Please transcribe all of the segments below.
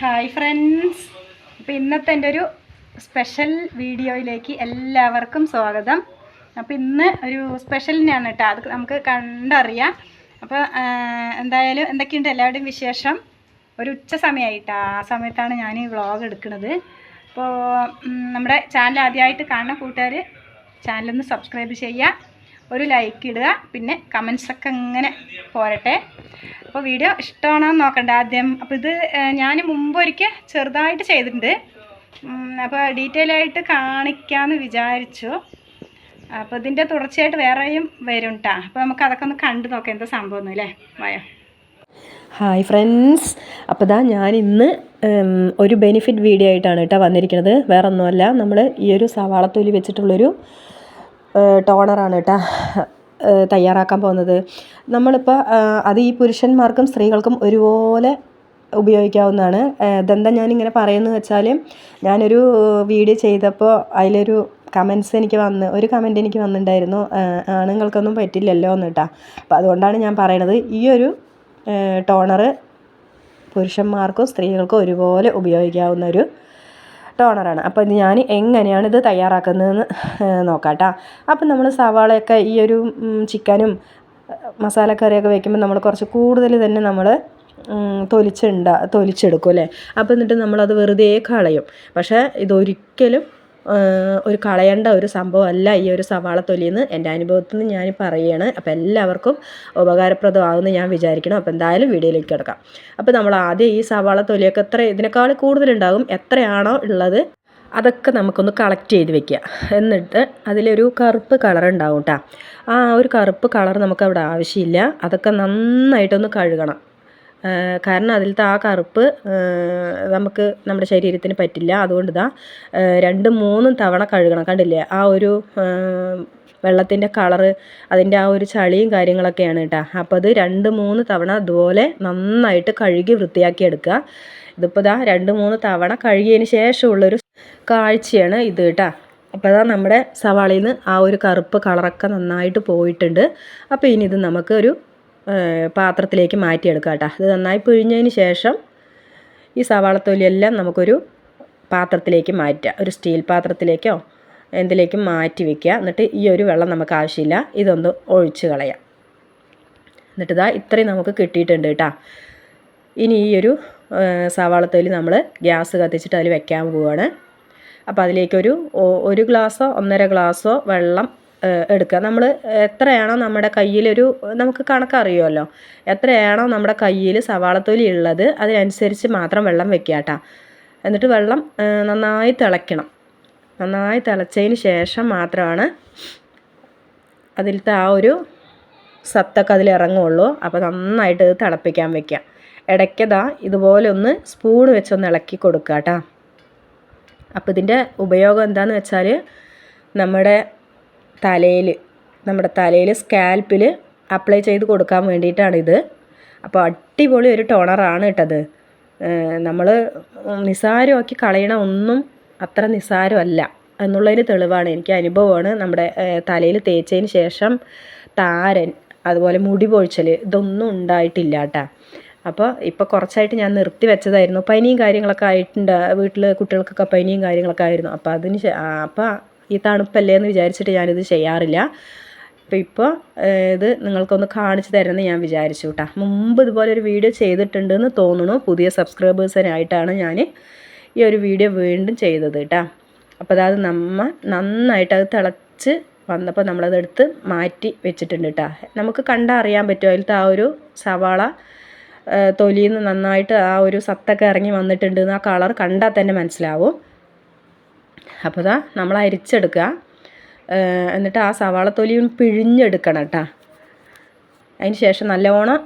Hi friends അപ്പോൾ ഇന്നത്തെ എന്റെ ഒരു സ്പെഷ്യൽ വീഡിയോയിലേക്ക് എല്ലാവർക്കും സ്വാഗതം. അപ്പോൾ ഇന്ന് ഒരു സ്പെഷ്യൽ തന്നെയാണ് കേട്ടോ. അത് നമുക്ക് കണ്ടറിയാം. അപ്പോൾ എന്തായാലും എന്തൊക്കെയുണ്ട് എല്ലാവരുടെയും വിശേഷം? ഒരു ഉച്ച സമയമായിട്ടാ ആ സമയത്താണ് ഞാൻ ഈ വ്ളോഗ് എടുക്കുന്നത്. അപ്പോൾ നമ്മുടെ ചാനൽ ആദ്യമായിട്ട് കാണുന്ന കൂട്ടുകാർ ചാനലൊന്ന് സബ്സ്ക്രൈബ് ചെയ്യുക ഒരു ലൈക്ക് ഇടുക പിന്നെ കമൻസൊക്കെ ഇങ്ങനെ പോരട്ടെ. അപ്പോൾ വീഡിയോ ഇഷ്ടമാണോ എന്ന് നോക്കണ്ട ആദ്യം. അപ്പോൾ ഇത് ഞാൻ മുമ്പ് ഒരിക്കൽ ചെറുതായിട്ട് ചെയ്തിട്ടുണ്ട്. അപ്പോൾ ഡീറ്റെയിൽ ആയിട്ട് കാണിക്കാമെന്ന് വിചാരിച്ചു. അപ്പോൾ ഇതിന്റെ തുടർച്ചയായിട്ട് വേറെയും വരും കേട്ടോ അപ്പോൾ നമുക്ക് അതൊക്കെ ഒന്ന് കണ്ടു നോക്കാം എന്താ സംഭവം അല്ലേ വായോ. Hi friends. അപ്പോൾ ദാ ഞാൻ ഇന്ന് ഒരു ബെനിഫിറ്റ് വീഡിയോ ആയിട്ടാണ് കേട്ടോ വന്നിരിക്കുന്നത് വേറെ ഒന്നുമല്ല നമ്മൾ ഈ ഒരു സവാളത്തൊലി വെച്ചിട്ടുള്ളൊരു ടോണറാണ് കേട്ടോ തയ്യാറാക്കാൻ പോകുന്നത്. നമ്മളിപ്പോൾ അത് ഈ പുരുഷന്മാർക്കും സ്ത്രീകൾക്കും ഒരുപോലെ ഉപയോഗിക്കാവുന്നതാണ്. ഇതെന്താ ഞാനിങ്ങനെ പറയുന്നത് വെച്ചാൽ ഞാനൊരു വീഡിയോ ചെയ്തപ്പോൾ അതിലൊരു കമൻസ് എനിക്ക് വന്ന് ഒരു കമന്റ് എനിക്ക് വന്നിട്ടുണ്ടായിരുന്നു. ആണുങ്ങൾക്കൊന്നും പറ്റില്ലല്ലോ എന്ന് കേട്ടാ. അപ്പോൾ അതുകൊണ്ടാണ് ഞാൻ പറയണത് ഈ ഒരു ടോണറ് പുരുഷന്മാർക്കും സ്ത്രീകൾക്കും ഒരുപോലെ ഉപയോഗിക്കാവുന്ന ഒരു ടോണറാണ് അപ്പോൾ ഇത് ഞാൻ എങ്ങനെയാണ് ഇത് തയ്യാറാക്കുന്നതെന്ന് നോക്കാം കേട്ടോ അപ്പം നമ്മൾ സവാളയൊക്കെ ഈ ഒരു ചിക്കനും മസാലക്കറിയൊക്കെ വെക്കുമ്പോൾ നമ്മൾ കുറച്ച് കൂടുതൽ തന്നെ നമ്മൾ തൊലിച്ചുണ്ട തൊലിച്ചെടുക്കും അല്ലേ? അപ്പോൾ എന്നിട്ട് നമ്മളത് വെറുതെ കളയും. പക്ഷേ ഇതൊരിക്കലും ഒരു കളയേണ്ട ഒരു സംഭവമല്ല ഈ ഒരു സവാള തൊലിയെന്ന് എന്റെ അനുഭവത്തിൽ നിന്ന് ഞാൻ പറയുകയാണ് അപ്പോൾ എല്ലാവർക്കും ഉപകാരപ്രദമാകുമെന്ന് ഞാൻ വിചാരിക്കണം. അപ്പോൾ എന്തായാലും വീഡിയോയിലേക്ക് കിടക്കാം. അപ്പോൾ നമ്മൾ ആദ്യം ഈ സവാള തൊലിയൊക്കെ എത്ര ഇതിനേക്കാൾ കൂടുതലുണ്ടാകും? എത്രയാണോ ഉള്ളത്? അതൊക്കെ നമുക്കൊന്ന് കളക്ട് ചെയ്ത് വെക്കുക. എന്നിട്ട് അതിലൊരു കറുപ്പ് കളർ ഉണ്ടാവും കേട്ടോ ആ ഒരു കറുപ്പ് കളർ നമുക്കവിടെ ആവശ്യമില്ല. അതൊക്കെ നന്നായിട്ടൊന്ന് കഴുകണം. കാരണം അതിലത്തെ ആ കറുപ്പ് നമുക്ക് നമ്മുടെ ശരീരത്തിന് പറ്റില്ല. അതുകൊണ്ട് ആ, രണ്ട് മൂന്നും തവണ കഴുകണം. കണ്ടില്ലേ? ആ ഒരു വെള്ളത്തിന്റെ കളറ് അതിന്റെ ആ ഒരു ചളിയും കാര്യങ്ങളൊക്കെയാണ് കേട്ടോ അപ്പോൾ അത് രണ്ട് മൂന്ന് തവണ അതുപോലെ നന്നായിട്ട് കഴുകി വൃത്തിയാക്കി എടുക്കുക. ഇതിപ്പോൾ ഇതാ രണ്ട് മൂന്ന് തവണ കഴുകിയതിന് ശേഷമുള്ളൊരു കാഴ്ചയാണ് ഇത് കേട്ടോ അപ്പോൾ അതാ നമ്മുടെ സവാളയിൽ നിന്ന് ആ ഒരു കറുപ്പ് കളറൊക്കെ നന്നായിട്ട് പോയിട്ടുണ്ട്. അപ്പോൾ ഇനി ഇത് നമുക്ക് ഒരു പാത്രത്തിലേക്ക് മാറ്റിയെടുക്കാം കേട്ടോ. ഇത് നന്നായി പിഴിഞ്ഞതിന് ശേഷം ഈ സവാളത്തൊലിയെല്ലാം നമുക്കൊരു പാത്രത്തിലേക്ക് മാറ്റുക. ഒരു സ്റ്റീൽ പാത്രത്തിലേക്കോ എന്തിലേക്കും മാറ്റി വെക്കുക. എന്നിട്ട് ഈ ഒരു വെള്ളം നമുക്ക് ആവശ്യമില്ല. ഇതൊന്ന് ഒഴിച്ച് കളയാം. എന്നിട്ട് ഇതാ ഇത്രയും നമുക്ക് കിട്ടിയിട്ടുണ്ട് കേട്ടോ. ഇനി ഈ ഒരു സവാളത്തൊലി നമ്മൾ ഗ്യാസ് കത്തിച്ചിട്ട് അതിൽ വെക്കാൻ പോവുകയാണ് അപ്പോൾ അതിലേക്കൊരു ഒരു ഗ്ലാസോ ഒന്നര ഗ്ലാസോ വെള്ളം എടുക്കുക. നമ്മൾ എത്രയാണോ നമ്മുടെ കയ്യിലൊരു നമുക്ക് കണക്കറിയുമല്ലോ എത്രയാണോ നമ്മുടെ കയ്യിൽ സവാളത്തൊലി ഉള്ളത് അതിനനുസരിച്ച് മാത്രം വെള്ളം വെക്കുക കേട്ടോ. എന്നിട്ട് വെള്ളം നന്നായി തിളയ്ക്കണം. നന്നായി തിളച്ചതിന് ശേഷം മാത്രമാണ് അതിലത്തെ ആ ഒരു സത്തൊക്കെ അതിൽ ഇറങ്ങുള്ളൂ. അപ്പോൾ നന്നായിട്ട് ഇത് തിളപ്പിക്കാൻ വെക്കുക. ഇടയ്ക്കതാ ഇതുപോലെ ഒന്ന് സ്പൂൺ വെച്ചൊന്ന് ഇളക്കി കൊടുക്കുക കേട്ടോ. അപ്പോൾ ഇതിന്റെ ഉപയോഗം എന്താണെന്ന് വെച്ചാൽ നമ്മുടെ തലയിൽ നമ്മുടെ തലയിൽ സ്കാൽപ്പിൽ അപ്ലൈ ചെയ്ത് കൊടുക്കാൻ വേണ്ടിയിട്ടാണിത്. അപ്പോൾ അടിപൊളി ഒരു ടോണറാണ് കേട്ടത്. നമ്മൾ നിസ്സാരമാക്കി കളയണ ഒന്നും അത്ര നിസ്സാരമല്ല എന്നുള്ളതിന് തെളിവാണ്. എനിക്ക് അനുഭവമാണ് നമ്മുടെ തലയിൽ തേച്ചതിന് ശേഷം താരൻ അതുപോലെ മുടി പൊഴിച്ചൽ ഇതൊന്നും ഉണ്ടായിട്ടില്ല കേട്ടോ. അപ്പോൾ ഇപ്പോൾ കുറച്ചായിട്ട് ഞാൻ നിർത്തി വെച്ചതായിരുന്നു. പനിയും കാര്യങ്ങളൊക്കെ ആയിട്ടുണ്ട് വീട്ടിൽ കുട്ടികൾക്കൊക്കെ പനിയും കാര്യങ്ങളൊക്കെ ആയിരുന്നു. അപ്പോൾ അതിന് അപ്പോൾ ഈ തണുപ്പല്ലേ എന്ന് വിചാരിച്ചിട്ട് ഞാനിത് ചെയ്യാറില്ല. അപ്പോൾ ഇപ്പോൾ ഇത് നിങ്ങൾക്കൊന്ന് കാണിച്ചു തരുമെന്ന് ഞാൻ വിചാരിച്ചു കേട്ടോ മുമ്പ് ഇതുപോലെ ഒരു വീഡിയോ ചെയ്തിട്ടുണ്ടെന്ന് തോന്നുന്നു. പുതിയ സബ്സ്ക്രൈബേഴ്സിനായിട്ടാണ് ഞാൻ ഈ ഒരു വീഡിയോ വീണ്ടും ചെയ്തത് കേട്ടോ അപ്പോൾ അതായത് നമ്മ നന്നായിട്ട് അത് തിളച്ച് വന്നപ്പോൾ നമ്മളതെടുത്ത് മാറ്റി വെച്ചിട്ടുണ്ട് കേട്ടോ നമുക്ക് കണ്ടാൽ അറിയാൻ പറ്റും അതിലത്തെ ആ ഒരു സവാള തൊലിയിൽ നിന്ന് നന്നായിട്ട് ആ ഒരു സത്തൊക്കെ ഇറങ്ങി വന്നിട്ടുണ്ടെന്ന് ആ കളർ കണ്ടാൽ തന്നെ മനസ്സിലാവും. അപ്പോൾ ഇതാ നമ്മൾ അരിച്ചെടുക്കുക. എന്നിട്ട് ആ സവാള തൊലിയും പിഴിഞ്ഞെടുക്കണം കേട്ടോ. അതിന് ശേഷം നല്ലോണം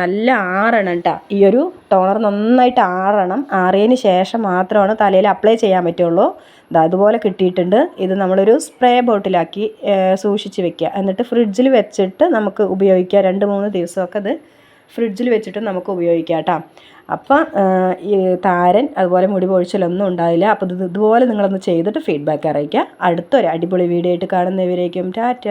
നല്ല ആറണം കേട്ടോ. ഈ ഒരു ടോണർ നന്നായിട്ട് ആറണം. ആറിയതിന് ശേഷം മാത്രമാണ് തലയിൽ അപ്ലൈ ചെയ്യാൻ പറ്റുള്ളൂ. ദാ അതുപോലെ കിട്ടിയിട്ടുണ്ട്. ഇത് നമ്മളൊരു സ്പ്രേ ബോട്ടിലാക്കി സൂക്ഷിച്ച് വെക്കുക. എന്നിട്ട് ഫ്രിഡ്ജിൽ വെച്ചിട്ട് നമുക്ക് ഉപയോഗിക്കാം. രണ്ട് മൂന്ന് ദിവസമൊക്കെ അത് ഫ്രിഡ്ജിൽ വെച്ചിട്ട് നമുക്ക് ഉപയോഗിക്കാം കേട്ടോ. അപ്പം താരൻ അതുപോലെ മുടി പൊഴിച്ചലൊന്നും ഉണ്ടാവില്ല അപ്പോൾ ഇത് ഇതുപോലെ നിങ്ങളൊന്ന് ചെയ്തിട്ട് ഫീഡ്ബാക്ക് അറിയിക്കുക. അടുത്തൊരു അടിപൊളി വീഡിയോ ആയിട്ട് കാണുന്നവരേക്കും ടാറ്റ.